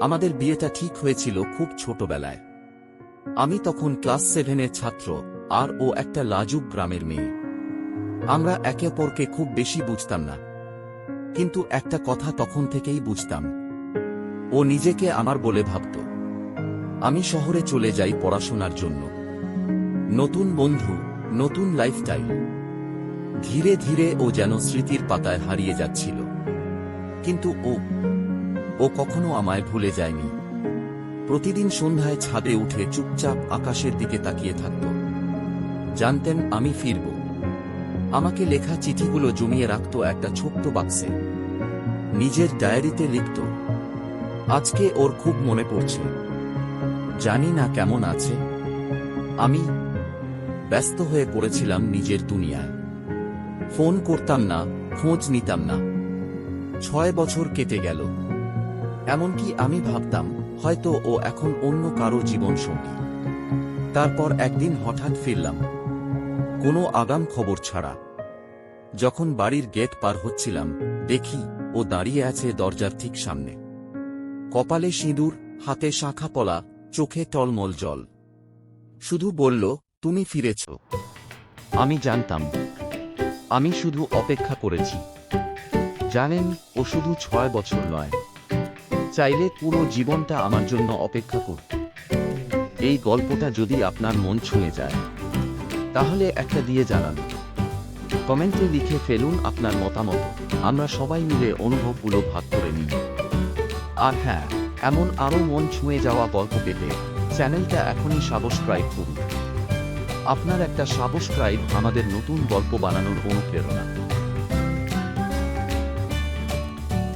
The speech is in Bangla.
আমাদের বিয়েটা ঠিক হয়েছিল খুব ছোটবেলায়। আমি তখন ক্লাস সেভেনের ছাত্র, আর ও একটা লাজুক গ্রামের মেয়ে। আমরা একে অপরকে খুব বেশি বুঝতাম না। কিন্তু একটা কথা তখন থেকেই বুঝতাম। ও নিজেকে আমার বলে ভাবত। আমি শহরে চলে যাই পড়াশোনার জন্য। নতুন বন্ধু, নতুন লাইফস্টাইল ধীরে ধীরে ও যেন স্মৃতির পাতায় হারিয়ে যাচ্ছিল। কিন্তু ও ও কখনো আমায় ভুলে যায়নি। প্রতিদিন সন্ধ্যায় ছাদে উঠে চুপচাপ আকাশের দিকে তাকিয়ে থাকত। জানতেন, আমি ফিরব। আমাকে লেখা চিঠিগুলো জমিয়ে রাখত একটা ছোট্ট বাক্সে। নিজের ডায়েরিতে লিখত, আজকে ওর খুব মনে পড়ছে। জানি না কেমন আছে। আমি ব্যস্ত হয়ে পড়েছিলাম নিজের দুনিয়ায়। ফোন করতাম না, খোঁজ নিতাম না। ছয় বছর কেটে গেল। এমনকি আমি ভাবতাম, হয়তো ও এখন অন্য কারও জীবন সঙ্গী তারপর একদিন হঠাৎ ফিরলাম। কোনো আগাম খবর ছাড়া। যখন বাড়ির গেট পার হচ্ছিলাম, দেখি ও দাঁড়িয়ে আছে দরজার ঠিক সামনে। কপালে সিঁদুর, হাতে শাখা পলা, চোখে টলমল জল। শুধু বলল, তুমি ফিরেছ। আমি জানতাম, আমি শুধু অপেক্ষা করেছি। জানেন, ও শুধু ছয় বছর নয়। চাইলে পুরো জীবনটা আমার জন্য অপেক্ষা করত। এই গল্পটা যদি আপনার মন ছুঁয়ে যায়, তাহলে একটা দিয়ে জানান। কমেন্টে লিখে ফেলুন আপনার মতামত। আমরা সবাই মিলে অনুভবগুলো ভাগ করে নিই। আর হ্যাঁ এমন আরও মন ছুঁয়ে যাওয়া গল্প পেতে চ্যানেলটা এখনই সাবস্ক্রাইব করুন। আপনার একটা সাবস্ক্রাইব আমাদের নতুন গল্প বানানোর অনুপ্রেরণা।